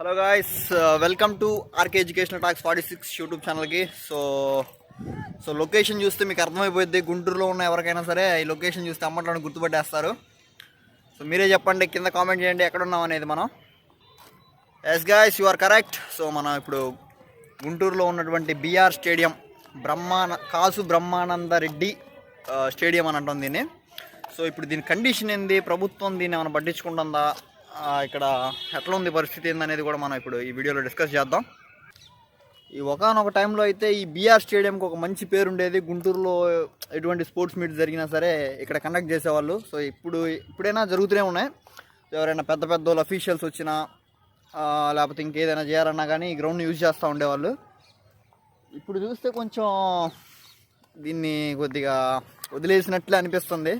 Hello guys welcome to RK educational talks forty six YouTube ఛానల్కి. So so location చూస్తే మీకు అర్థమైపోద్ది గుంటూరులో ఉన్న ఎవరికైనా సరే ఈ లొకేషన్ చూస్తే అమ్మట్లను గుర్తుపట్టేస్తారు. సో మీరే చెప్పండి కింద కామెంట్ చేయండి ఎక్కడ ఉన్నాం అనేది మనం. Yes guys you are correct so మనం ఇప్పుడు గుంటూరులో ఉన్నటువంటి బీఆర్ స్టేడియం బ్రహ్మాన కాసు బ్రహ్మానంద రెడ్డి స్టేడియం అని అంటాం దీన్ని. సో ఇప్పుడు దీని కండిషన్ ఏంది ప్రభుత్వం దీన్ని ఏమైనా పట్టించుకుంటుందా? ఇక్కడ ఎట్లా ఉంది పరిస్థితి ఏందనేది కూడా మనం ఇప్పుడు ఈ వీడియోలో డిస్కస్ చేద్దాం. ఈ ఒకనొక టైంలో అయితే ఈ బీఆర్ స్టేడియంకి ఒక మంచి పేరు ఉండేది. గుంటూరులో ఎటువంటి స్పోర్ట్స్ మీట్ జరిగినా సరే ఇక్కడ కండక్ట్ చేసేవాళ్ళు. సో ఇప్పుడు ఇప్పుడైనా జరుగుతూనే ఉన్నాయి. ఎవరైనా పెద్ద పెద్ద వాళ్ళు అఫీషియల్స్ వచ్చినా లేకపోతే ఇంకేదైనా చేయాలన్నా కానీ ఈ గ్రౌండ్ యూజ్ చేస్తూ ఉండేవాళ్ళు. ఇప్పుడు చూస్తే కొంచెం దీన్ని కొద్దిగా వదిలేసినట్లే అనిపిస్తుంది.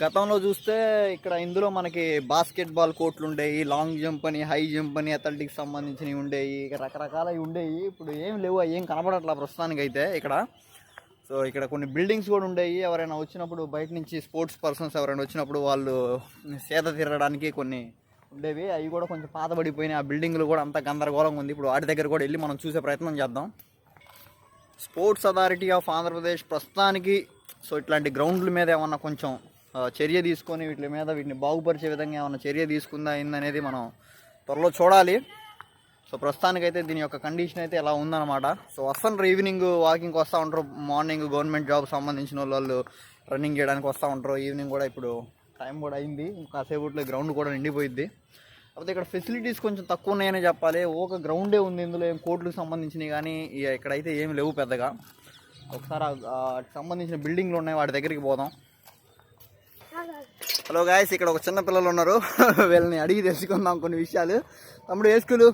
గతంలో చూస్తే ఇక్కడ ఇందులో మనకి బాస్కెట్బాల్ కోర్ట్లు ఉండేవి లాంగ్ జంప్ అని హై జంప్ అని అథ్లెటిక్స్ సంబంధించినవి ఉండేవి రకరకాలవి ఉండేవి ఇప్పుడు ఏం లేవు అవి ఏం కనపడట్లా ప్రస్తుతానికి అయితే ఇక్కడ. సో ఇక్కడ కొన్ని బిల్డింగ్స్ కూడా ఉండేవి ఎవరైనా వచ్చినప్పుడు బయట నుంచి స్పోర్ట్స్ పర్సన్స్ ఎవరైనా వచ్చినప్పుడు వాళ్ళు సేద తీరడానికి కొన్ని ఉండేవి. అవి కూడా కొంచెం పాతబడిపోయినాయి. ఆ బిల్డింగ్లు కూడా అంత గందరగోళంగా ఉంది. ఇప్పుడు వాటి దగ్గర కూడా వెళ్ళి మనం చూసే ప్రయత్నం చేద్దాం. స్పోర్ట్స్ అథారిటీ ఆఫ్ ఆంధ్రప్రదేశ్ ప్రస్తుతానికి సో ఇట్లాంటి గ్రౌండ్ల మీద ఏమన్నా కొంచెం చర్య తీసుకొని వీటి మీద వీటిని బాగుపరిచే విధంగా ఏమైనా చర్య తీసుకుందా ఏందనేది మనం త్వరలో చూడాలి. సో ప్రస్తుతానికైతే దీని యొక్క కండిషన్ అయితే ఎలా ఉందన్నమాట. సో వస్తుంటారు ఈవినింగ్ వాకింగ్కి వస్తూ ఉంటారు. మార్నింగ్ గవర్నమెంట్ జాబ్ సంబంధించిన వాళ్ళు రన్నింగ్ చేయడానికి వస్తూ ఉంటారు. ఈవినింగ్ కూడా ఇప్పుడు టైం కూడా అయింది. కాసేపట్లో గ్రౌండ్ కూడా నిండిపోయింది కాకపోతే ఇక్కడ ఫెసిలిటీస్ కొంచెం తక్కువ ఉన్నాయని చెప్పాలి. ఒక గ్రౌండే ఉంది. ఇందులో ఏం కోర్టులకు సంబంధించినవి కానీ ఇక్కడైతే ఏమి లేవు పెద్దగా. ఒకసారి సంబంధించిన బిల్డింగ్లు ఉన్నాయి. వాటి దగ్గరికి పోదాం. హలో గాయస్ ఇక్కడ ఒక చిన్న పిల్లలు ఉన్నారు. వీళ్ళని అడిగి తెలుసుకుందాం కొన్ని విషయాలు. తమ్ముడు ఏ స్కూలు?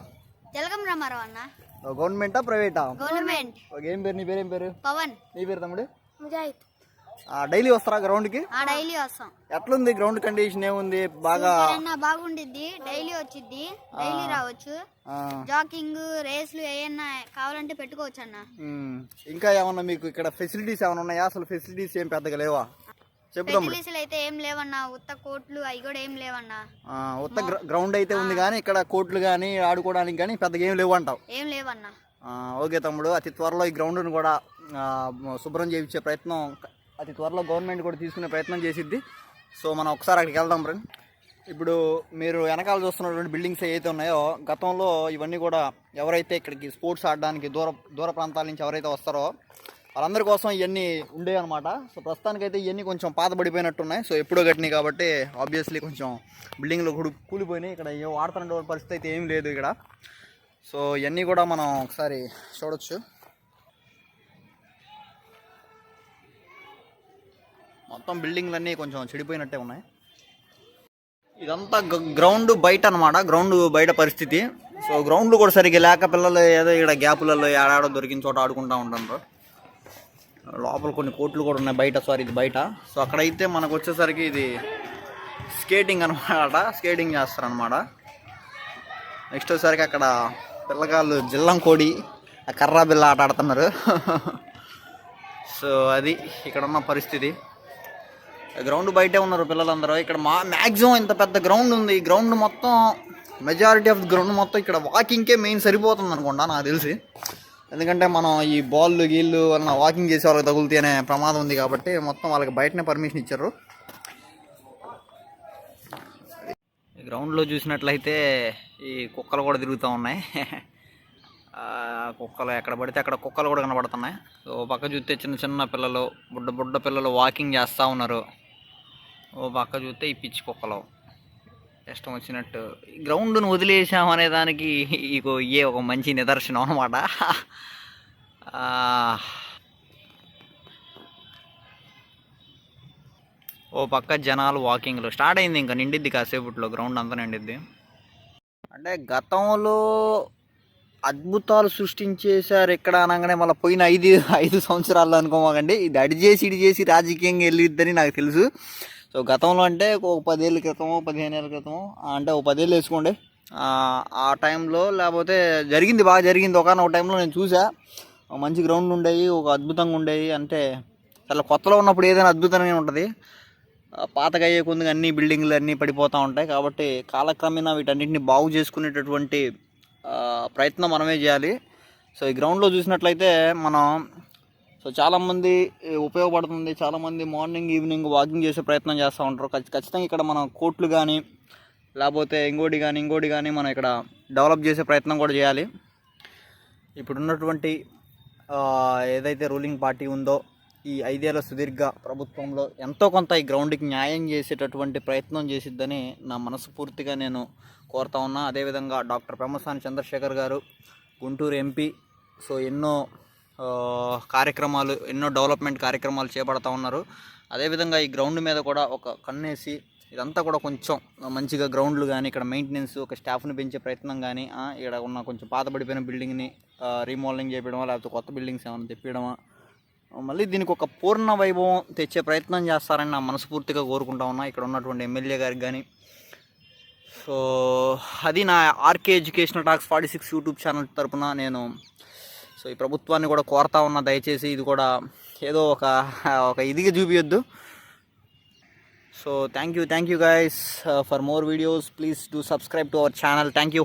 జలగం రామారావు అన్న. గవర్నమెంటా ప్రైవేటా? గవర్నమెంట్. ఒక ఏం పేరు నీ పేరు ఏం పేరు? పవన్. నీ పేరు తమ్ముడు? ముజాహిద్. డైలీ వస్తారా గ్రౌండ్కి? ఆ డైలీ వస్తాం. ఎట్లుంది గ్రౌండ్ కండిషన్ ఏముంది? బాగా బాగుండిద్ది డైలీ వచ్చిద్ది డైలీ రావచ్చు. ఆ, జాకింగ్ రేస్లు ఏమన్నా కావాలంటే పెట్టుకోవచ్చు అన్న ఇంకా ఏమన్నా మీకు ఇక్కడ ఫెసిలిటీస్ ఏమైనా ఉన్నాయా? అసలు ఫెసిలిటీస్ ఏం పెద్దగా లేవా? చెప్పు తమ్ముడు. ఫెసిలిటీలు అయితే ఏం లేవన్నా ఉత్త కోట్లు అవి కూడా ఏం లేవన్నా. ఆ, ఉత్త గ్ర- గ్రౌండ్ అయితే ఉంది కానీ ఇక్కడ కోర్టులు కానీ ఆడుకోవడానికి కానీ పెద్దగా ఏం లేవు అంటావు ఏం లేవన్నా. ఆ, ఓకే తమ్ముడు. అతి త్వరలో ఈ గ్రౌండ్ను కూడా ఆ, శుభ్రం చేయించే ప్రయత్నం అతి త్వరలో గవర్నమెంట్ కూడా తీసుకునే ప్రయత్నం చేసిద్ది. సో మనం ఒకసారి అక్కడికి వెళ్దాం ఫ్రెండ్ ఇప్పుడు మీరు వెనకాల చూస్తున్నటువంటి బిల్డింగ్స్ ఏవైతే ఉన్నాయో గతంలో ఇవన్నీ కూడా ఎవరైతే ఇక్కడికి స్పోర్ట్స్ ఆడడానికి దూర దూర ప్రాంతాల నుంచి ఎవరైతే వస్తారో వాళ్ళందరి కోసం ఇవన్నీ ఉండేవి అనమాట సో ప్రస్తుతానికైతే ఇవన్నీ కొంచెం పాతబడిపోయినట్టున్నాయి. సో ఎప్పుడో కట్టినాయి కాబట్టి ఆబ్వియస్లీ కొంచెం బిల్డింగ్లు కూడా కూలిపోయినాయి. ఇక్కడ ఏ వాడుతున్న పరిస్థితి అయితే ఏం లేదు ఇక్కడ. సో ఇవన్నీ కూడా మనం ఒకసారి చూడొచ్చు. మొత్తం బిల్డింగ్లన్నీ కొంచెం చెడిపోయినట్టే ఉన్నాయి. ఇదంతా గ- గ్రౌండ్ బయట అనమాట గ్రౌండ్ బయట పరిస్థితి. సో గ్రౌండ్లు కూడా సరిగ్గా లేక పిల్లలు ఏదో ఇక్కడ గ్యాపులలో ఏడాడో దొరికిన చోట ఆడుకుంటూ ఉంటారు. లోపల కొన్ని కోట్లు కూడా ఉన్నాయి బయట. సారీ ఇది బయట. సో అక్కడైతే మనకు వచ్చేసరికి ఇది స్కేటింగ్ అనమాట స్కేటింగ్ చేస్తారనమాట నెక్స్ట్ వచ్చేసరికి అక్కడ పిల్లగాళ్ళు జిల్లం కోడి ఆ కర్రా బిల్ల ఆట ఆడుతున్నారు. సో అది ఇక్కడ ఉన్న పరిస్థితి. గ్రౌండ్ బయటే ఉన్నారు పిల్లలందరూ. ఇక్కడ మా మ్యాక్సిమం ఇంత పెద్ద గ్రౌండ్ ఉంది. ఈ గ్రౌండ్ మొత్తం మెజారిటీ ఆఫ్ గ్రౌండ్ మొత్తం ఇక్కడ వాకింగ్కే మెయిన్ సరిపోతుంది అనుకుంటా నాకు తెలిసి. ఎందుకంటే మనం ఈ బాల్ గీళ్ళు అన్న వాకింగ్ చేసే వాళ్ళకి తగులుతేనే ప్రమాదం ఉంది కాబట్టి మొత్తం వాళ్ళకి బయటనే పర్మిషన్ ఇచ్చారు. గ్రౌండ్లో చూసినట్లయితే ఈ కుక్కలు కూడా తిరుగుతూ ఉన్నాయి. కుక్కలు ఎక్కడ పడితే అక్కడ కుక్కలు కూడా కనబడుతున్నాయి. ఓ పక్క చూస్తే చిన్న చిన్న పిల్లలు బుడ్డ బుడ్డ పిల్లలు వాకింగ్ చేస్తూ ఉన్నారు. ఓ పక్క చూస్తే ఈ పిచ్చి కుక్కలు. ఇష్టం వచ్చినట్టు గ్రౌండ్ను వదిలేసాం అనే దానికి ఇగో ఇయే ఒక మంచి నిదర్శనం అనమాట ఓ పక్క జనాలు వాకింగ్లో స్టార్ట్ అయింది ఇంకా నిండిద్ది కాసేపట్లో గ్రౌండ్ అంతా నిండిద్ది. అంటే గతంలో అద్భుతాలు సృష్టించేశారు ఇక్కడ అనగానే మళ్ళీ పోయిన ఐదు ఐదు సంవత్సరాల్లో అనుకోమాకండి. ఇది అడి చేసి ఇడి చేసి రాజకీయంగా వెళ్ళిద్దని నాకు తెలుసు. సో గతంలో అంటే ఒక పదేళ్ళ క్రితమో పదిహేను ఏళ్ళ క్రితమో అంటే ఒక పదేళ్ళు వేసుకోండి. ఆ, టైంలో లేకపోతే జరిగింది బాగా జరిగింది. ఒకనొక టైంలో నేను చూసా మంచి గ్రౌండ్లు ఉండేవి ఒక అద్భుతంగా ఉండేవి అంటే చాలా కొత్తలో ఉన్నప్పుడు ఏదైనా అద్భుతంగా ఉంటుంది. పాతగా అయ్యే కొద్దిగా అన్ని బిల్డింగ్లు అన్నీ పడిపోతూ ఉంటాయి. కాబట్టి కాలక్రమేణా వీటన్నిటిని బాగు చేసుకునేటటువంటి ప్రయత్నం మనమే చేయాలి. సో ఈ గ్రౌండ్లో చూసినట్లయితే మనం సో చాలామంది ఉపయోగపడుతుంది. చాలామంది మార్నింగ్ ఈవినింగ్ వాకింగ్ చేసే ప్రయత్నం చేస్తూ ఉంటారు. ఖచ్చితంగా ఇక్కడ మనం కోట్లు కానీ లేకపోతే ఇంకోటి కానీ ఇంకోటి కానీ మనం ఇక్కడ డెవలప్ చేసే ప్రయత్నం కూడా చేయాలి. ఇప్పుడున్నటువంటి ఏదైతే రూలింగ్ పార్టీ ఉందో ఈ ఐదేళ్ళ సుదీర్ఘ ప్రభుత్వంలో ఎంతో కొంత ఈ గ్రౌండ్కి న్యాయం చేసేటటువంటి ప్రయత్నం చేసిద్దని నా మనస్ఫూర్తిగా నేను కోరుతా ఉన్నా. అదేవిధంగా డాక్టర్ పెమ్మసాని చంద్రశేఖర్ గారు గుంటూరు ఎంపీ. సో ఎన్నో కార్యక్రమాలు ఎన్నో డెవలప్మెంట్ కార్యక్రమాలు చేపడతా ఉన్నారు. అదేవిధంగా ఈ గ్రౌండ్ మీద కూడా ఒక కన్నేసి ఇదంతా కూడా కొంచెం మంచిగా గ్రౌండ్లు కానీ ఇక్కడ మెయింటెనెన్స్ ఒక స్టాఫ్ని పెంచే ప్రయత్నం కానీ ఇక్కడ ఉన్న కొంచెం పాతబడిపోయిన బిల్డింగ్ని రీమోడలింగ్ చేయడమా లేకపోతే కొత్త బిల్డింగ్స్ ఏమైనా తెప్పించడమా మళ్ళీ దీనికి ఒక పూర్ణ వైభవం తెచ్చే ప్రయత్నం చేస్తారని నా మనస్ఫూర్తిగా కోరుకుంటా ఉన్నా. ఇక్కడ ఉన్నటువంటి ఎమ్మెల్యే గారికి కానీ సో అది నా RK educational talks forty six YouTube channel తరపున నేను సో ఈ ప్రభుత్వాన్ని కూడా కోరుతా ఉన్నా దయచేసి ఇది కూడా ఏదో ఒక ఒక ఇదిగా చూపించొద్దు so thank you thank you guys for more videos please do subscribe to our channel thank you